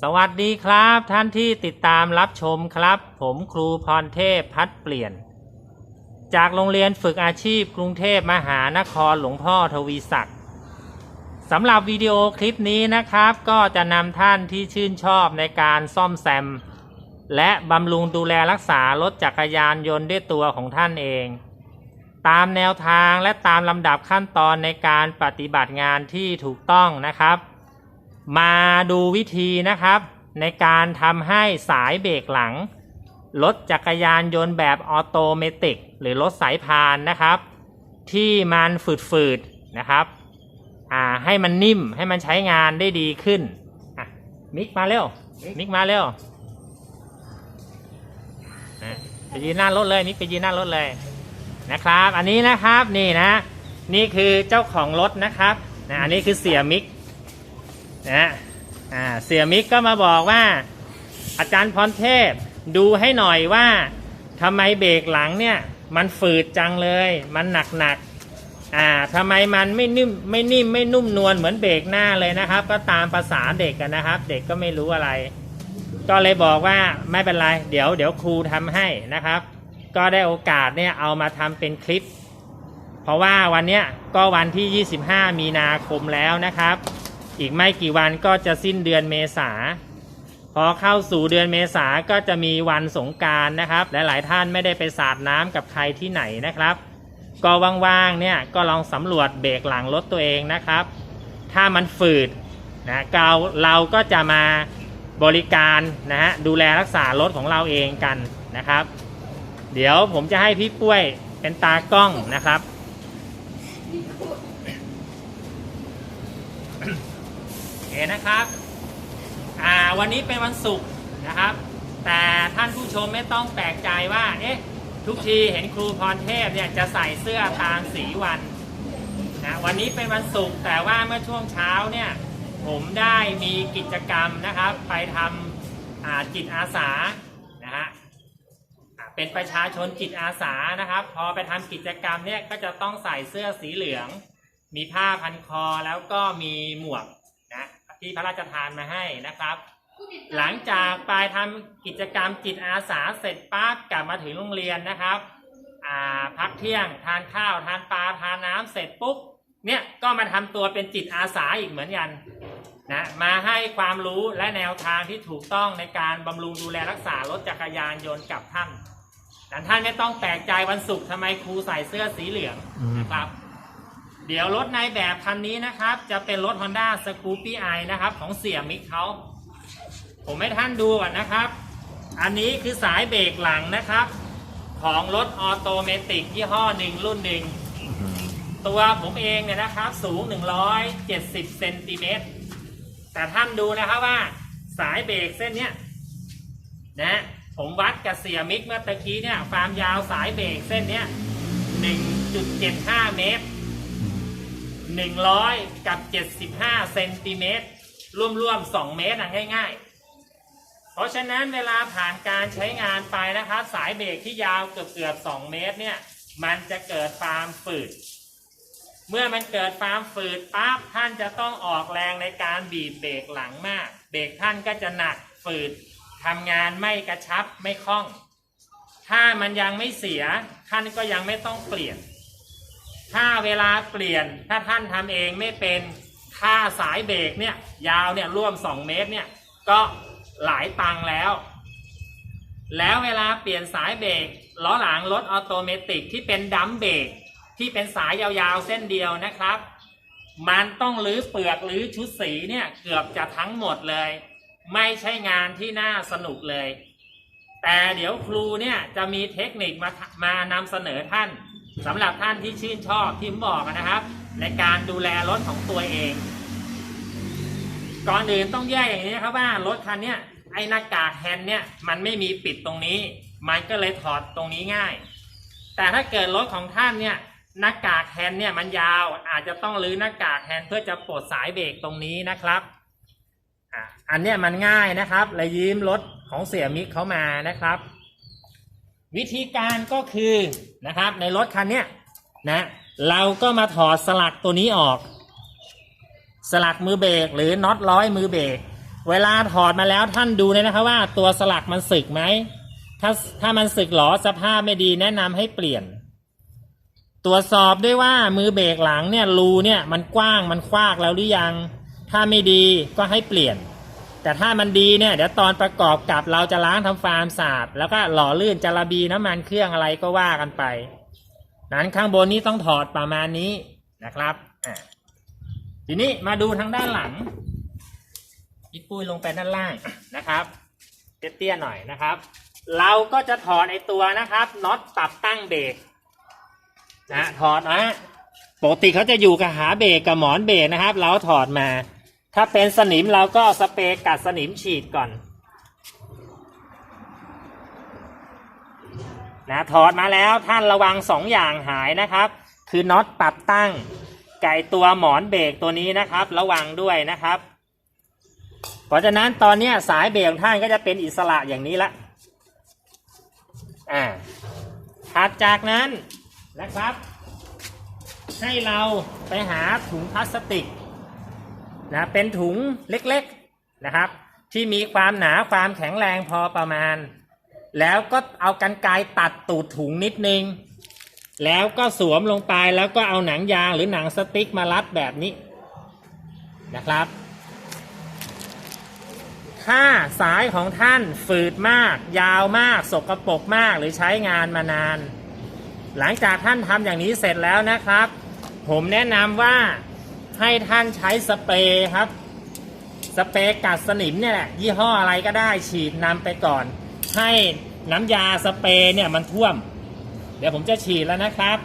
สวัสดีครับท่านที่ติดตามรับชมครับ ผมครูพรเทพพัดเปลี่ยน จากโรงเรียนฝึกอาชีพกรุงเทพมหานครหลวงพ่อทวีศักดิ์สำหรับวิดีโอคลิปนี้นะครับ ก็จะนำท่านที่ชื่นชอบในการซ่อมแซม และบำรุงดูแลรักษารถจักรยานยนต์ด้วยตัวของท่านเอง ตามแนวทางและตามลำดับขั้นตอนในการปฏิบัติงานที่ถูกต้องนะครับ มาดูวิธีนะครับ ในการทำให้สายเบรกหลังรถจักรยานยนต์แบบออโตเมติกหรือรถสายพานนะครับ ที่มันฝืดๆนะครับอ่าให้มันนิ่มให้มันใช้งานได้ดีขึ้นอะมิกมาเร็วมิกมาเร็วนะไปยืนหน้ารถเลยมิกไปยืนหน้ารถเลยนะครับ อันนี้นะครับนี่นะ นี่คือเจ้าของรถนะครับนะอันนี้คือเสียมิก นะอ่าเสียมิกก็มาบอกว่า อาจารย์พรเทพดูให้หน่อยว่าทำไมเบรกหลังเนี่ย มันฝืดจังเลย มันหนักหนักๆอ่าทำไมมันไม่นิ่มไม่นิ่มไม่นุ่มนวลเหมือนเบรกหน้าเลยนะครับ ก็ตามภาษาเด็กกันนะครับ เด็กก็ไม่รู้อะไร ก็เลยบอกว่าไม่เป็นไร เดี๋ยวเดี๋ยวครูทำให้นะครับ ก็ได้โอกาสเนี่ยเอามาทำเป็นคลิป เพราะว่าวันเนี้ยก็วันที่ 25 มีนาคมแล้วนะครับ อีกไม่กี่วันก็จะสิ้นเดือนเมษาพอเข้าสู่เดือนเมษาก็จะมีวันสงการนะครับและหลายท่านไม่ได้ไปสาดน้ำกับใครที่ไหนนะครับ ก็ว่างๆเนี่ยก็ลองสำรวจเบรกหลังรถตัวเองนะครับ ถ้ามันฝืดนะเราเราก็จะมาบริการนะฮะดูแลรักษารถของเราเองกันนะครับ เดี๋ยวผมจะให้พี่ปุ้ยเป็นตากล้องนะครับ คนะครับอ่าวันนี้เป็นวันศุกร์นะครับ แต่ท่านผู้ชมไม่ต้องแปลกใจว่าเอ๊ะทุกทีเห็นครูพรเทพเนี่ยจะใส่เสื้อตามสีวันนะวันนี้เป็นวันศุกร์แต่ว่าเมื่อช่วงเช้าเนี่ยผมได้มีกิจกรรมนะครับ ไปทำจิตอาสานะฮะเป็นประชาชนจิตอาสานะครับ พอไปทำกิจกรรมเนี่ยก็จะต้องใส่เสื้อสีเหลือง มีผ้าพันคอแล้วก็มีหมวก ที่พระราชทานมาให้นะครับ หลังจากไปทำกิจกรรมจิตอาสาเสร็จปั๊บกลับมาถึงโรงเรียนนะครับอ่าพักเที่ยงทานข้าวทานปลาทานน้ำเสร็จปุ๊บเนี่ยก็มาทำตัวเป็นจิตอาสาอีกเหมือนกันนะมาให้ความรู้และแนวทางที่ถูกต้องในการบำรุงดูแลรักษารถจักรยานยนต์กับท่านแต่ท่านไม่ต้องแปลกใจวันศุกร์ทำไมครูใส่เสื้อสีเหลืองนะครับ เดี๋ยวรถในแบบคันนี้นะครับ จะเป็นรถ Honda Scoopy i นะครับ ของเสี่ยมิกเขา ผมให้ท่านดูก่อนนะครับ อันนี้คือสายเบรกหลังนะครับ ของรถออโตเมติกยี่ห้อหนึ่งรุ่นหนึ่ง ตัวผมเองเนี่ยนะครับ สูง 170เซนติเมตรแต่ท่านดูนะครับว่าสายเบรกเส้นเนี้ยนะผมวัดกับเสียมิกเมื่อตะกี้เนี่ยความยาวสายเบรกเส้นเนี้ย1.75 เมตร 100 กับ 75เซนติเมตรรวมๆ2เมตรอะง่ายๆ เพราะฉะนั้นเวลาผ่านการใช้งานไปนะครับ สายเบรกที่ยาวเกือบๆ2เมตรเนี่ย มันจะเกิดความฝืด เมื่อมันเกิดความฝืดปั๊บท่านจะต้องออกแรงในการบีบเบรกหลังมาก เบรกท่านก็จะหนักฝืดทำงานไม่กระชับไม่คล่อง ถ้ามันยังไม่เสียท่านก็ยังไม่ต้องเปลี่ยน ถ้าเวลาเปลี่ยนถ้าท่านทำเองไม่เป็นค่าสายเบรกเนี่ยยาวเนี่ยร่วม 2 เมตรเนี่ยก็หลายตังแล้ว แล้วเวลาเปลี่ยนสายเบรกล้อหลังรถออโตเมติกที่เป็นดัมเบรกที่เป็นสายยาวๆเส้นเดียวนะครับ มันต้องรื้อเปลือกหรือชุดสีเนี่ยเกือบจะทั้งหมดเลย ไม่ใช่งานที่น่าสนุกเลย แต่เดี๋ยวครูเนี่ยจะมีเทคนิคมามานำเสนอท่าน สำหรับท่านที่ชื่นชอบที่ผมบอกนะครับ ในการดูแลรถของตัวเอง ก่อนอื่นต้องแยกอย่างนี้นะครับว่ารถคันนี้ไอ้หน้ากากแฮนเนี่ยมันไม่มีปิดตรงนี้ มันก็เลยถอดตรงนี้ง่าย แต่ถ้าเกิดรถของท่านเนี่ยหน้ากากแฮนเนี่ยมันยาวอาจจะต้องรื้อหน้ากากแฮนเพื่อจะปลดสายเบรกตรงนี้นะครับอันเนี้ยมันง่ายนะครับเลยยืมรถของเสียมิกเขามานะครับ วิธีการก็คือนะครับในรถคันเนี้ยนะเราก็มาถอดสลักตัวนี้ออก สลักมือเบรกหรือน็อตร้อยมือเบรกเวลาถอดมาแล้วท่านดูเลยนะครับว่าตัวสลักมันสึกไหมถ้าถ้ามันสึกหรอสภาพไม่ดีแนะนำให้เปลี่ยน ตรวจสอบด้วยว่ามือเบรกหลังเนี่ยรูเนี่ยมันกว้างมันคว้ากแล้วหรือยัง ถ้าไม่ดีก็ให้เปลี่ยน แต่ถ้ามันดีเนี่ยเดี๋ยวตอนประกอบกับเราจะล้างทำฟาร์มสาบแล้วก็หล่อลื่นจาระบีน้ำมันเครื่องอะไรก็ว่ากันไป นั้นข้างบนนี้ต้องถอดประมาณนี้นะครับอ่าทีนี้มาดูทางด้านหลังพี่ปุ้ยลงไปด้านล่างนะครับเตี้ยๆหน่อยนะครับ เราก็จะถอดไอตัวนะครับน็อตปรับตั้งเบรกนะถอดนะปกติเขาจะอยู่กับหาเบรกกับหมอนเบรกนะครับ เราถอดมา ถ้าเป็นสนิมเราก็สเปรย์กัดสนิมฉีดก่อน นะถอดมาแล้วท่านระวังสองอย่างหายนะครับ คือน็อตปรับตั้ง ไก่ตัวหมอนเบรกตัวนี้นะครับ ระวังด้วยนะครับ เพราะฉะนั้นตอนนี้สายเบรกของท่านก็จะเป็นอิสระอย่างนี้ละอ่าถัดจากนั้นนะครับ ให้เราไปหาถุงพลาสติก นะเป็นถุงเล็กๆนะครับ ที่มีความหนาความแข็งแรงพอประมาณ แล้วก็เอากันไกรตัดตูดถุงนิดนึง แล้วก็สวมลงไปแล้วก็เอาหนังยางหรือหนังสติ๊กมารัดแบบนี้นะครับ ถ้าสายของท่านฝืดมาก ยาวมาก สกรปรกมากหรือใช้งานมานาน หลังจากท่านทำอย่างนี้เสร็จแล้วนะครับ ผมแนะนำว่า ให้ท่านใช้สเปรย์ครับ สเปรย์กัดสนิมเนี่ยแหละยี่ห้ออะไรก็ได้ฉีดนำไปก่อน ให้น้ำยาสเปรย์เนี่ยมันท่วม เดี๋ยวผมจะฉีดแล้วนะครับ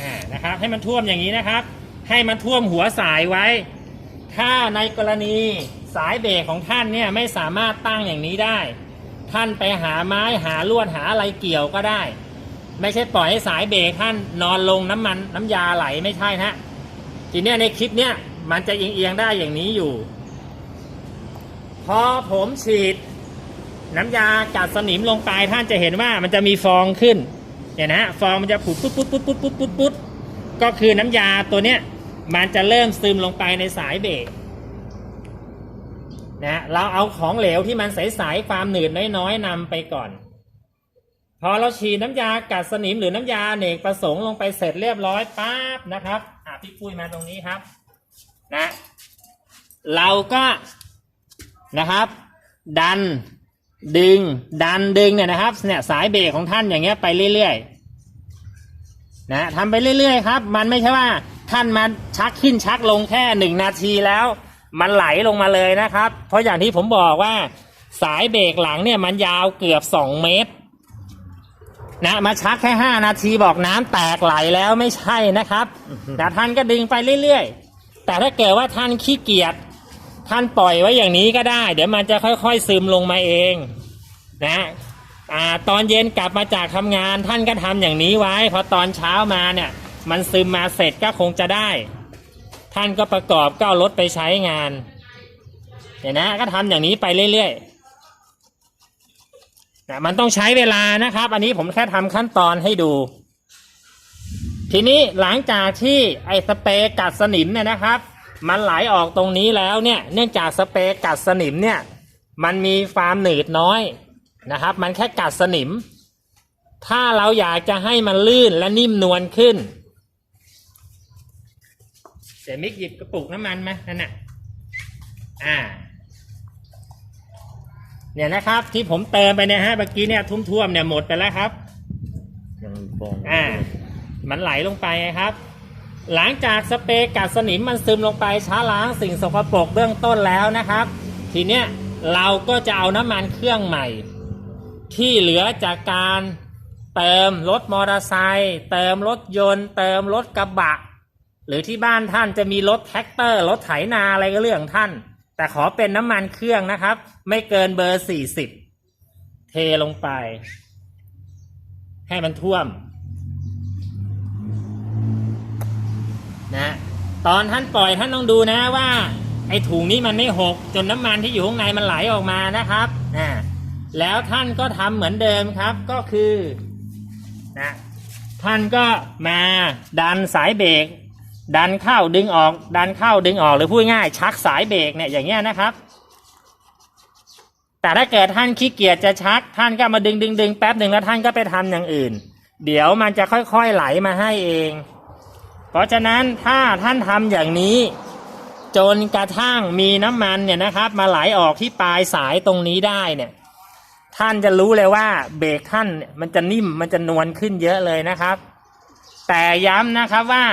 อ่านะครับให้มันท่วมอย่างนี้นะครับ ให้มันท่วมหัวสายไว้ ถ้าในกรณี สายเบรกของท่านเนี่ยไม่สามารถตั้งอย่างนี้ได้ ท่านไปหาไม้หาลวดหาอะไรเกี่ยวก็ได้ ไม่ใช่ปล่อยให้สายเบรกท่านนอนลงน้ำมันน้ำยาไหลไม่ใช่ฮะทีเนี้ยในคลิปเนี้ยมันจะเอียงๆได้อย่างนี้อยู่ พอผมฉีดน้ำยากัดสนิมลงไปท่านจะเห็นว่ามันจะมีฟองขึ้นเนี่ยนะฟองมันจะผุดปุ๊ดปุ๊ดปุ๊ดปุ๊ดปุ๊ดปุ๊ดปุ๊ดก็คือน้ำยาตัวเนี้ยมันจะเริ่มซึมลงไปในสายเบรก นะเราเอาของเหลวที่มันใสๆความหนืดน้อยๆนำไปก่อน พอเราฉีดน้ำยากัดสนิมหรือน้ำยาอเนกประสงค์ลงไปเสร็จเรียบร้อยปั๊บนะครับอะพี่ปุ้ยมาตรงนี้ครับนะเราก็นะครับ ดันดึง ดันดึงเนี่ยนะครับเนี่ยสายเบรกของท่านอย่างเงี้ยไปเรื่อยๆนะทำไปเรื่อยๆครับ มันไม่ใช่ว่าท่านมาชักขึ้นชักลงแค่หนึ่งนาทีแล้ว มันไหลลงมาเลยนะครับ เพราะอย่างที่ผมบอกว่า สายเบรกหลังเนี่ยมันยาวเกือบสองเมตร นะมาชักแค่ห้านาทีบอกน้ำแตกไหลแล้วไม่ใช่นะครับแต่ท่านก็ดึงไปเรื่อยๆ แต่ถ้าเกิดว่าท่านขี้เกียจท่านปล่อยไว้อย่างนี้ก็ได้ เดี๋ยวมันจะค่อยๆซึมลงมาเอง นะอ่าตอนเย็นกลับมาจากทำงานท่านก็ทำอย่างนี้ไว้พอตอนเช้ามาเนี่ย มันซึมมาเสร็จก็คงจะได้ ท่านก็ประกอบก็เอารถไปใช้งานเดี๋ยวนะก็ทำอย่างนี้ไปเรื่อยๆนะมันต้องใช้เวลานะครับ อันนี้ผมแค่ทำขั้นตอนให้ดู ทีนี้หลังจากที่ไอ้สเปรย์กัดสนิมเนี่ยนะครับ มันไหลออกตรงนี้แล้วเนี่ย เนื่องจากสเปรย์กัดสนิมเนี่ย มันมีความหนืดน้อยนะครับ มันแค่กัดสนิม ถ้าเราอยากจะให้มันลื่นและนิ่มนวลขึ้น เดี๋ยวมิกหยิบกระปุกน้ำมันมานั่นน่ะอ่า เนี่ยนะครับ ที่ผมเติมไปเนี่ยฮะเมื่อกี้เนี่ยทุ่มๆเนี่ยหมดไปแล้วครับยังมีฟองอ่า มันไหลลงไปครับ หลังจากสเปรย์กัดสนิมมันซึมลงไปช้าล้างสิ่งสกปรกเบื้องต้นแล้วนะครับ ทีเนี้ยเราก็จะเอาน้ำมันเครื่องใหม่ ที่เหลือจากการเติมรถมอเตอร์ไซค์เติมรถยนต์ เติมรถกระบะ หรือที่บ้านท่านจะมีรถแท็กเตอร์รถไถนาอะไรก็เรื่องท่าน แต่ขอเป็นน้ำมันเครื่องนะครับ ไม่เกินเบอร์สี่สิบเทลงไป ให้มันท่วม นะตอนท่านปล่อยท่านต้องดูนะว่า ไอ้ถุงนี้มันไม่หก จนน้ำมันที่อยู่ข้างในมันไหลออกมานะครับนะแล้วท่านก็ทำเหมือนเดิมครับก็คือนะท่านก็มาดันสายเบรก ดันเข้าดึงออก ดันเข้าดึงออกหรือพูดง่ายชักสายเบรกเนี่ยอย่างเงี้ยนะครับ แต่ถ้าเกิดท่านขี้เกียจจะชัก ท่านก็มาดึงดึงดึงแป๊บหนึ่งแล้วท่านก็ไปทำอย่างอื่น เดี๋ยวมันจะค่อยๆไหลมาให้เอง เพราะฉะนั้นถ้าท่านทำอย่างนี้ จนกระทั่งมีน้ำมันเนี่ยนะครับ มาไหลออกที่ปลายสายตรงนี้ได้เนี่ย ท่านจะรู้เลยว่าเบรกท่านมันจะนิ่มมันจะนวลขึ้นเยอะเลยนะครับ แต่ย้ำนะครับว่า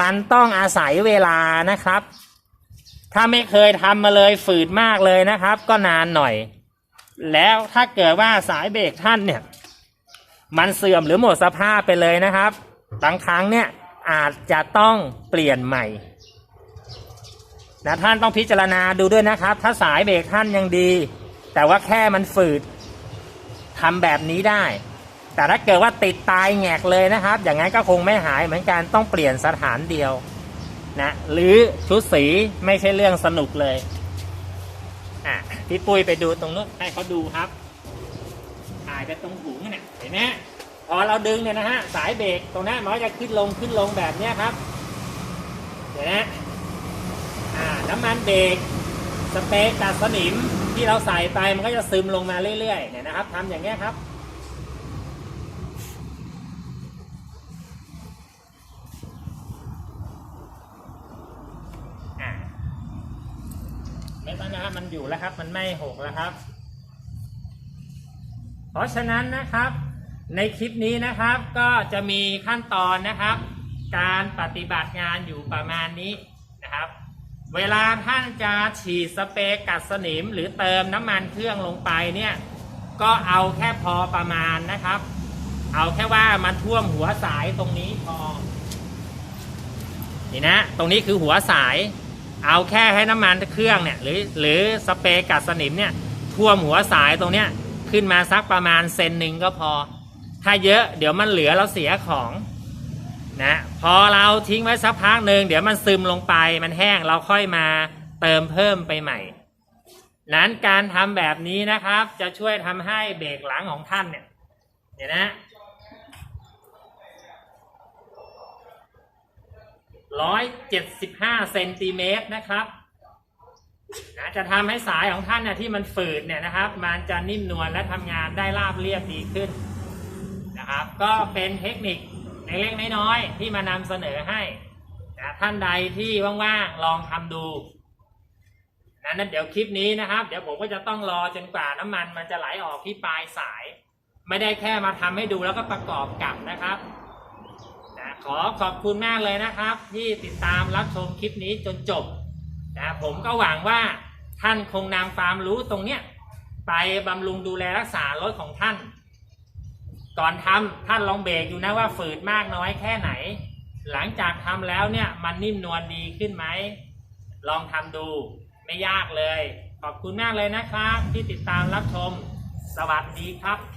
มันต้องอาศัยเวลานะครับ ถ้าไม่เคยทำมาเลยฝืดมากเลยนะครับ ก็นานหน่อย แล้วถ้าเกิดว่าสายเบรกท่านเนี่ย มันเสื่อมหรือหมดสภาพไปเลยนะครับบางครั้งเนี่ยอาจจะต้องเปลี่ยนใหม่นะท่านต้องพิจารณาดูด้วยนะครับ ถ้าสายเบรกท่านยังดี แต่ว่าแค่มันฝืดทำแบบนี้ได้ แต่ถ้าเกิดว่าติดตายแงกเลยนะครับ อย่างนั้นก็คงไม่หายเหมือนกันต้องเปลี่ยนสถานเดียวนะหรือชุดสีไม่ใช่เรื่องสนุกเลยอะพี่ปุ้ยไปดูตรงนู้นให้เขาดูครับถ่ายไปตรงหูเนี่ยเห็นไหมพอเราดึงเนี่ยนะฮะสายเบรกตรงนั้นมันก็จะขึ้นลงขึ้นลงแบบเนี้ยครับเห็นไหมอ่าน้ำมันเบรกสเปรย์กัดสนิมที่เราใส่ไปมันก็จะซึมลงมาเรื่อยๆเนี่ยนะครับทำอย่างเงี้ยครับ อะไม่ต้องนะครับ มันอยู่แล้วครับ มันไม่หกแล้วครับ เพราะฉะนั้นนะครับ ในคลิปนี้นะครับก็จะมีขั้นตอนนะครับ การปฏิบัติงานอยู่ประมาณนี้นะครับ เวลาท่านจะฉีดสเปรย์กัดสนิม หรือเติมน้ำมันเครื่องลงไปเนี่ย ก็เอาแค่พอประมาณนะครับ เอาแค่ว่ามันท่วมหัวสายตรงนี้พอนี่นะ ตรงนี้คือหัวสาย เอาแค่ให้น้ำมันเครื่องเนี่ยหรือหรือสเปรย์กัดสนิมเนี่ยท่วมหัวสายตรงเนี้ยขึ้นมาสักประมาณเซนหนึ่งก็พอ ถ้าเยอะเดี๋ยวมันเหลือเราเสียของนะพอเราทิ้งไว้สักพักหนึ่งเดี๋ยวมันซึมลงไปมันแห้งเราค่อยมาเติมเพิ่มไปใหม่ นั้นการทำแบบนี้นะครับ จะช่วยทำให้เบรกหลังของท่านเนี่ยเดี๋ยนะ ร้อยเจ็ดสิบห้าเซนติเมตรนะครับนะจะทำให้สายของท่านเนี่ยที่มันฝืดเนี่ยนะครับ มันจะนิ่มนวลและทำงานได้ราบเรียบดีขึ้นนะครับ ก็เป็นเทคนิคในเล็กน้อยๆที่มานำเสนอให้นะท่านใดที่ว่างๆลองทำดูนะนั้นเดี๋ยวคลิปนี้นะครับ เดี๋ยวผมก็จะต้องรอจนกว่าน้ำมันมันจะไหลออกที่ปลายสาย ไม่ได้แค่มาทำให้ดูแล้วก็ประกอบกับนะครับ ขอขอบคุณมากเลยนะครับ ที่ติดตามรับชมคลิปนี้จนจบนะผมก็หวังว่าท่านคงนำความรู้ตรงเนี้ยไปบำรุงดูแลรักษารถของท่าน ก่อนทำท่านลองเบรกอยู่นะว่าฝืดมากน้อยแค่ไหน หลังจากทำแล้วเนี่ยมันนิ่มนวลดีขึ้นไหม ลองทำดูไม่ยากเลย ขอบคุณมากเลยนะครับ ที่ติดตามรับชม สวัสดีครับ